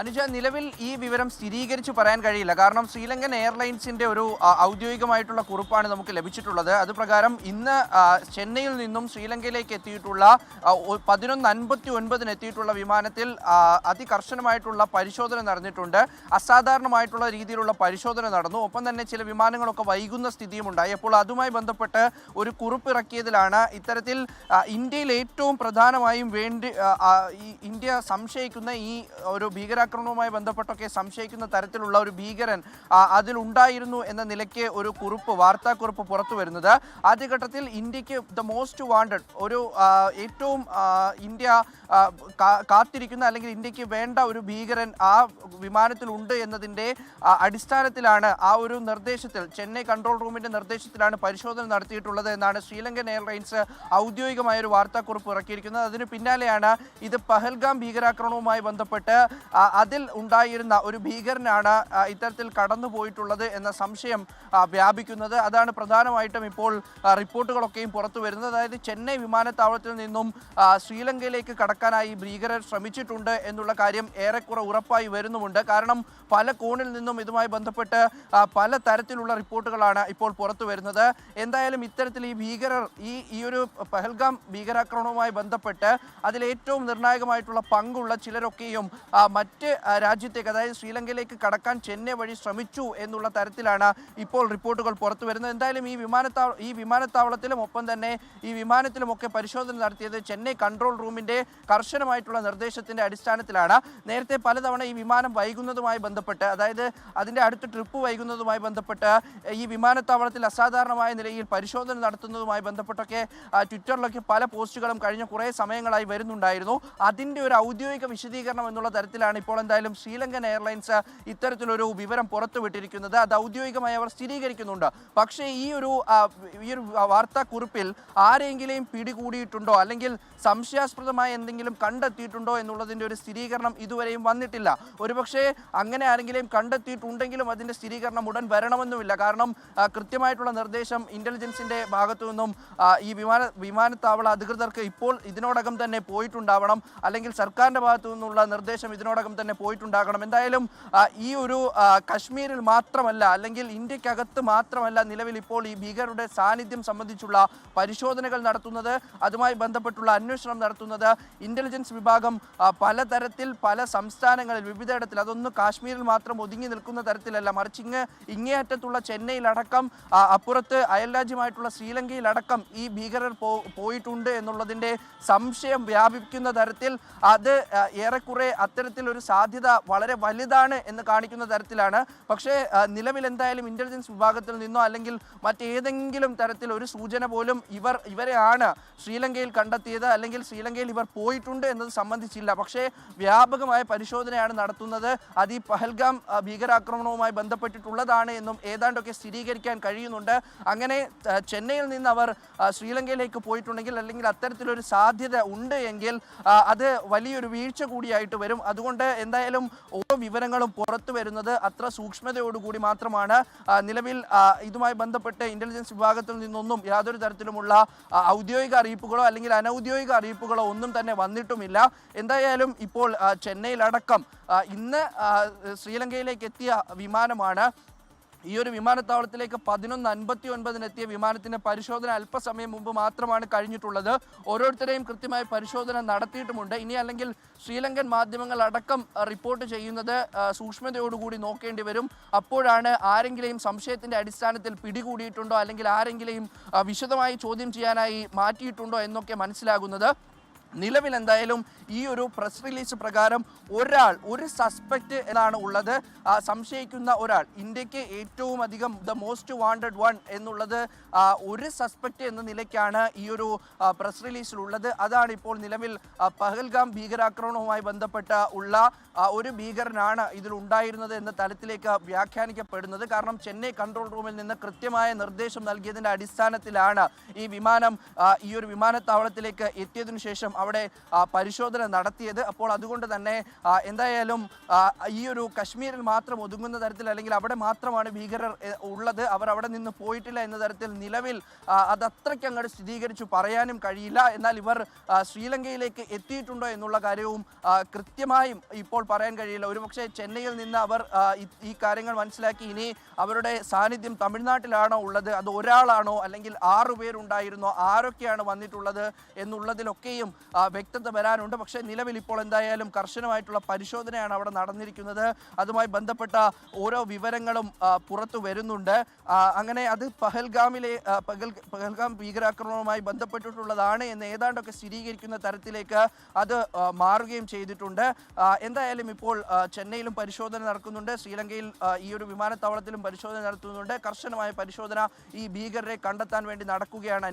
അനുജ നിലവിൽ ഈ വിവരം സ്ഥിരീകരിച്ചു പറയാൻ കഴിയില്ല. കാരണം ശ്രീലങ്കൻ എയർലൈൻസിന്റെ ഒരു ഔദ്യോഗികമായിട്ടുള്ള കുറിപ്പാണ് നമുക്ക് ലഭിച്ചിട്ടുള്ളത്. അത് പ്രകാരം ഇന്ന് ചെന്നൈയിൽ നിന്നും ശ്രീലങ്കയിലേക്ക് എത്തിയിട്ടുള്ള പതിനൊന്ന് അൻപത്തി ഒൻപതിന് എത്തിയിട്ടുള്ള വിമാനത്തിൽ അതികർശനമായിട്ടുള്ള പരിശോധന നടന്നിട്ടുണ്ട്. അസാധാരണമായിട്ടുള്ള രീതിയിലുള്ള പരിശോധന നടന്നു. ഒപ്പം തന്നെ ചില വിമാനങ്ങളൊക്കെ വൈകുന്ന സ്ഥിതിയും ഉണ്ടായി. അപ്പോൾ അതുമായി ബന്ധപ്പെട്ട് ഒരു കുറിപ്പ് ഇറക്കിയതിലാണ് ഇത്തരത്തിൽ ഇന്ത്യയിൽ ഏറ്റവും പ്രധാനമായും വേണ്ടി ഇന്ത്യ സംശയിക്കുന്ന ഈ ഒരു ഭീകരാക്രമണവുമായി ബന്ധപ്പെട്ടൊക്കെ സംശയിക്കുന്ന തരത്തിലുള്ള ഒരു ഭീകരൻ അതിലുണ്ടായിരുന്നു എന്ന നിലയ്ക്ക് ഒരു കുറിപ്പ് വാർത്താക്കുറിപ്പ് പുറത്തു വരുന്നത്. ആദ്യഘട്ടത്തിൽ ഇന്ത്യയ്ക്ക് ദ മോസ്റ്റ് വാണ്ടഡ് ഒരു ഏറ്റവും ഇന്ത്യ കാത്തിരിക്കുന്ന അല്ലെങ്കിൽ ഇന്ത്യയ്ക്ക് വേണ്ട ഒരു ഭീകരൻ ആ വിമാനത്തിലുണ്ട് എന്നതിന്റെ അടിസ്ഥാനത്തിലാണ് ആ ഒരു നിർദ്ദേശത്തിൽ ചെന്നൈ കൺട്രോൾ റൂമിന്റെ നിർദ്ദേശത്തിലാണ് പരിശോധന നടത്തിയിട്ടുള്ളത് എന്നാണ് ശ്രീലങ്കൻ എയർലൈൻസ് ഔദ്യോഗികമായ ഒരു വാർത്താക്കുറിപ്പ് ഇറക്കിയിരിക്കുന്നത്. അതിന് പിന്നാലെയാണ് ഇത് പഹൽഗാം ഭീകരാക്രമണവുമായി ബന്ധപ്പെട്ട് അതിൽ ഉണ്ടായിരുന്ന ഒരു ഭീകരനാണ് ഇത്തരത്തിൽ കടന്നുപോയിട്ടുള്ളത് എന്ന സംശയം വ്യാപിക്കുന്നത്. അതാണ് പ്രധാനമായിട്ടും ഇപ്പോൾ റിപ്പോർട്ടുകളൊക്കെയും പുറത്തു വരുന്നത്. അതായത് ചെന്നൈ വിമാനത്താവളത്തിൽ നിന്നും ശ്രീലങ്കയിലേക്ക് കടക്കാനായി ഭീകരർ ശ്രമിച്ചിട്ടുണ്ട് എന്നുള്ള കാര്യം ഏറെക്കുറെ ഉറപ്പായി വരുന്നുമുണ്ട്. കാരണം പല കോണിൽ നിന്നും ഇതുമായി ബന്ധപ്പെട്ട് പല തരത്തിലുള്ള റിപ്പോർട്ടുകളാണ് ഇപ്പോൾ പുറത്തു വരുന്നത്. എന്തായാലും ഇത്തരത്തിൽ ഈ ഭീകരർ ഈ ഈ ഒരു പഹൽഗാം ഭീകരാക്രമണവുമായി ബന്ധപ്പെട്ട് അതിലേറ്റവും നിർണായകമായിട്ടുള്ള പങ്കുള്ള ചിലരൊക്കെയും ആ, മറ്റ് രാജ്യത്തേക്ക് അതായത് ശ്രീലങ്കയിലേക്ക് കടക്കാൻ ചെന്നൈ വഴി ശ്രമിച്ചു എന്നുള്ള തരത്തിലാണ് ഇപ്പോൾ റിപ്പോർട്ടുകൾ പുറത്തു വരുന്നത്. എന്തായാലും ഈ വിമാനത്താവള ഈ വിമാനത്താവളത്തിലും ഒപ്പം തന്നെ ഈ വിമാനത്തിലുമൊക്കെ പരിശോധന നടത്തിയത് ചെന്നൈ കൺട്രോൾ റൂമിന്റെ കർശനമായിട്ടുള്ള നിർദ്ദേശത്തിന്റെ അടിസ്ഥാനത്തിലാണ്. നേരത്തെ പലതവണ ഈ വിമാനം വൈകുന്നതുമായി ബന്ധപ്പെട്ട് അതായത് അതിന്റെ അടുത്ത ട്രിപ്പ് വൈകുന്നതുമായി ബന്ധപ്പെട്ട് ഈ വിമാനത്താവളത്തിൽ അസാധാരണമായ നിലയിൽ പരിശോധന നടത്തുന്നതുമായി ബന്ധപ്പെട്ടൊക്കെ ട്വിറ്ററിലൊക്കെ പല പോസ്റ്റുകളും കഴിഞ്ഞ കുറേ സമയങ്ങളായി വരുന്നുണ്ടായിരുന്നു. അതിന്റെ ഒരു ഔദ്യോഗിക വിശദീകരണം എന്നുള്ള തരത്തിലാണ് ഇപ്പോൾ എന്തായാലും ശ്രീലങ്കൻ എയർലൈൻസ് ഇത്തരത്തിലൊരു വിവരം പുറത്തുവിട്ടിരിക്കുന്നത്. അത് ഔദ്യോഗികമായി അവർ സ്ഥിരീകരിക്കുന്നുണ്ട്. പക്ഷേ ഈ ഒരു ഈ ഒരു വാർത്താക്കുറിപ്പിൽ ആരെങ്കിലും പിടികൂടിയിട്ടുണ്ടോ? അല്ലെങ്കിൽ സംശയാസ്പദമായ എന്തെങ്കിലും കണ്ടെത്തിയിട്ടുണ്ടോ എന്നുള്ളതിന്റെ ഒരു സ്ഥിരീകരണം ഇതുവരെയും വന്നിട്ടില്ല. ഒരുപക്ഷേ അങ്ങനെ ആരെങ്കിലും കണ്ടെത്തിയിട്ടുണ്ടെങ്കിലും അതിന്റെ സ്ഥിരീകരണം ഉടൻ വരണമെന്നുമില്ല. കാരണം കൃത്യമായിട്ടുള്ള നിർദ്ദേശം ഇന്റലിജൻസിന്റെ ഭാഗത്തു നിന്നും ഈ വിമാന വിമാനത്താവള അധികൃതർക്ക് ഇപ്പോൾ ഇതിനോടകം തന്നെ പോയിട്ടുണ്ടാവണം. അല്ലെങ്കിൽ സർക്കാരിന്റെ ഭാഗത്തു നിന്നുള്ള നിർദ്ദേശം ഇതിനോടകം തന്നെ പോയിട്ടുണ്ടാകണം. എന്തായാലും ഈ ഒരു കശ്മീരിൽ മാത്രമല്ല അല്ലെങ്കിൽ ഇന്ത്യക്കകത്ത് മാത്രമല്ല നിലവിൽ ഇപ്പോൾ ഈ ഭീകരരുടെ സാന്നിധ്യം സംബന്ധിച്ചുള്ള പരിശോധനകൾ നടത്തുന്നത് അതുമായി ബന്ധപ്പെട്ടുള്ള അന്വേഷണം നടത്തുന്നത് ഇന്റലിജൻസ് വിഭാഗം പലതരത്തിൽ പല സംസ്ഥാനങ്ങളിൽ വിവിധയിടത്തിൽ. അതൊന്നും കാശ്മീരിൽ മാത്രം ഒതുങ്ങി നിൽക്കുന്ന തരത്തിലല്ല. മറിച്ച് ഇങ്ങ് ഇങ്ങേയറ്റത്തുള്ള ചെന്നൈയിലടക്കം അപ്പുറത്ത് അയൽരാജ്യമായിട്ടുള്ള ശ്രീലങ്കയിലടക്കം ഈ ഭീകരർ പോയിട്ടുണ്ട് എന്നുള്ളതിന്റെ സംശയം വ്യാപിക്കുന്ന തരത്തിൽ അത് ഏറെക്കുറെ അത്തരത്തിലൊരു സാധ്യത വളരെ വലുതാണ് എന്ന് കാണിക്കുന്ന തരത്തിലാണ്. പക്ഷേ നിലവിൽ എന്തായാലും ഇന്റലിജൻസ് വിഭാഗത്തിൽ നിന്നോ അല്ലെങ്കിൽ മറ്റേതെങ്കിലും തരത്തിൽ ഒരു സൂചന പോലും ഇവർ ഇവരെയാണ് ശ്രീലങ്കയിൽ കണ്ടെത്തിയത് അല്ലെങ്കിൽ ശ്രീലങ്കയിൽ ഇവർ പോയിട്ടുണ്ട് എന്നത് സംബന്ധിച്ചില്ല. പക്ഷേ വ്യാപകമായ പരിശോധനയാണ് നടത്തുന്നത്. അത് ഈ പഹൽഗാം ഭീകരാക്രമണവുമായി ബന്ധപ്പെട്ടിട്ടുള്ളതാണ് എന്നും ഏതാണ്ടൊക്കെ സ്ഥിരീകരിക്കാൻ കഴിയുന്നുണ്ട്. അങ്ങനെ ചെന്നൈയിൽ നിന്ന് അവർ ശ്രീലങ്കയിലേക്ക് പോയിട്ടുണ്ടെങ്കിൽ അല്ലെങ്കിൽ അത്തരത്തിലൊരു സാധ്യത ഉണ്ട് എങ്കിൽ അത് വലിയൊരു വീഴ്ച കൂടിയായിട്ട് വരും. അതുകൊണ്ട് എന്തായാലും ഓരോ വിവരങ്ങളും പുറത്തു വരുന്നത് അത്ര സൂക്ഷ്മതയോടുകൂടി മാത്രമാണ്. നിലവിൽ ഇതുമായി ബന്ധപ്പെട്ട് ഇന്റലിജൻസ് വിഭാഗത്തിൽ നിന്നൊന്നും യാതൊരു തരത്തിലുമുള്ള ഔദ്യോഗിക അറിയിപ്പുകളോ അല്ലെങ്കിൽ അനൌദ്യോഗിക അറിയിപ്പുകളോ ഒന്നും തന്നെ വന്നിട്ടുമില്ല. എന്തായാലും ഇപ്പോൾ ചെന്നൈയിലടക്കം ഇന്ന് ശ്രീലങ്കയിലേക്ക് എത്തിയ വിമാനമാണ് ഈ ഒരു വിമാനത്താവളത്തിലേക്ക് പതിനൊന്ന് അൻപത്തി ഒൻപതിനെത്തിയ വിമാനത്തിന്റെ പരിശോധന അല്പസമയം മുമ്പ് മാത്രമാണ് കഴിഞ്ഞിട്ടുള്ളത്. ഓരോരുത്തരെയും കൃത്യമായി പരിശോധന നടത്തിയിട്ടുമുണ്ട്. ഇനി അല്ലെങ്കിൽ ശ്രീലങ്കൻ മാധ്യമങ്ങൾ അടക്കം റിപ്പോർട്ട് ചെയ്യുന്നത് സൂക്ഷ്മതയോടുകൂടി നോക്കേണ്ടി വരും. അപ്പോഴാണ് ആരെങ്കിലും സംശയത്തിന്റെ അടിസ്ഥാനത്തിൽ പിടികൂടിയിട്ടുണ്ടോ അല്ലെങ്കിൽ ആരെങ്കിലും വിശദമായി ചോദ്യം ചെയ്യാനായി മാറ്റിയിട്ടുണ്ടോ എന്നൊക്കെ മനസ്സിലാകുന്നത്. നിലവിൽ എന്തായാലും ഈ ഒരു പ്രസ് റിലീസ് പ്രകാരം ഒരാൾ ഒരു സസ്പെക്റ്റ് എന്നാണ് ഉള്ളത്. സംശയിക്കുന്ന ഒരാൾ ഇന്ത്യയ്ക്ക് ഏറ്റവും അധികം ദ മോസ്റ്റ് വാണ്ടഡ് വൺ എന്നുള്ളത് ഒരു സസ്പെക്റ്റ് എന്ന നിലയ്ക്കാണ് ഈ ഒരു പ്രസ് റിലീസിലുള്ളത് അതാണ് ഇപ്പോൾ നിലവിൽ പഹൽഗാം ഭീകരാക്രമണവുമായി ബന്ധപ്പെട്ട ഉള്ള ഒരു ഭീകരനാണ് ഇതിൽ ഉണ്ടായിരുന്നത് എന്ന തലത്തിലേക്ക് വ്യാഖ്യാനിക്കപ്പെടുന്നത്. കാരണം ചെന്നൈ കൺട്രോൾ റൂമിൽ നിന്ന് കൃത്യമായ നിർദ്ദേശം നൽകിയതിന്റെ അടിസ്ഥാനത്തിലാണ് ഈ വിമാനം ഈ ഒരു വിമാനത്താവളത്തിലേക്ക് എത്തിയതിനു ശേഷം അവിടെ പരിശോധന നടത്തിയത്. അപ്പോൾ അതുകൊണ്ട് തന്നെ എന്തായാലും ഈ ഒരു കശ്മീരിൽ മാത്രം ഒതുങ്ങുന്ന തരത്തിൽ അല്ലെങ്കിൽ അവിടെ മാത്രമാണ് ഭീകരർ ഉള്ളത്. അവർ അവിടെ നിന്ന് പോയിട്ടില്ല എന്ന തരത്തിൽ നിലവിൽ അത് അത്രയ്ക്ക് അങ്ങോട്ട് സ്ഥിരീകരിച്ചു പറയാനും കഴിയില്ല. എന്നാൽ ഇവർ ശ്രീലങ്കയിലേക്ക് എത്തിയിട്ടുണ്ടോ എന്നുള്ള കാര്യവും കൃത്യമായും ഇപ്പോൾ പറയാൻ കഴിയില്ല. ഒരുപക്ഷെ ചെന്നൈയിൽ നിന്ന് അവർ ഈ- കാര്യങ്ങൾ മനസ്സിലാക്കി ഇനി അവരുടെ സാന്നിധ്യം തമിഴ്നാട്ടിലാണോ ഉള്ളത്? അത് ഒരാളാണോ? അല്ലെങ്കിൽ ആറു പേരുണ്ടായിരുന്നോ? ആരൊക്കെയാണ് വന്നിട്ടുള്ളത്? എന്നുള്ളതിലൊക്കെയും വ്യക്തത വരാനുണ്ട്. പക്ഷേ നിലവിൽ ഇപ്പോൾ എന്തായാലും കർശനമായിട്ടുള്ള പരിശോധനയാണ് അവിടെ നടന്നിരിക്കുന്നത്. അതുമായി ബന്ധപ്പെട്ട ഓരോ വിവരങ്ങളും പുറത്തു വരുന്നുണ്ട്. അങ്ങനെ അത് പഹൽഗാമിലെ പഹൽ പഹൽഗാം ഭീകരാക്രമണവുമായി ബന്ധപ്പെട്ടിട്ടുള്ളതാണ് എന്ന് ഏതാണ്ടൊക്കെ സ്ഥിരീകരിക്കുന്ന തരത്തിലേക്ക് അത് മാറുകയും ചെയ്തിട്ടുണ്ട്. എന്തായാലും ഇപ്പോൾ ചെന്നൈയിലും പരിശോധന നടക്കുന്നുണ്ട്. ശ്രീലങ്കയിൽ ഈ ഒരു വിമാനത്താവളത്തിലും പരിശോധന നടത്തുന്നുണ്ട്. കർശനമായ പരിശോധന ഈ ഭീകരരെ കണ്ടെത്താൻ വേണ്ടി നടക്കുകയാണ്.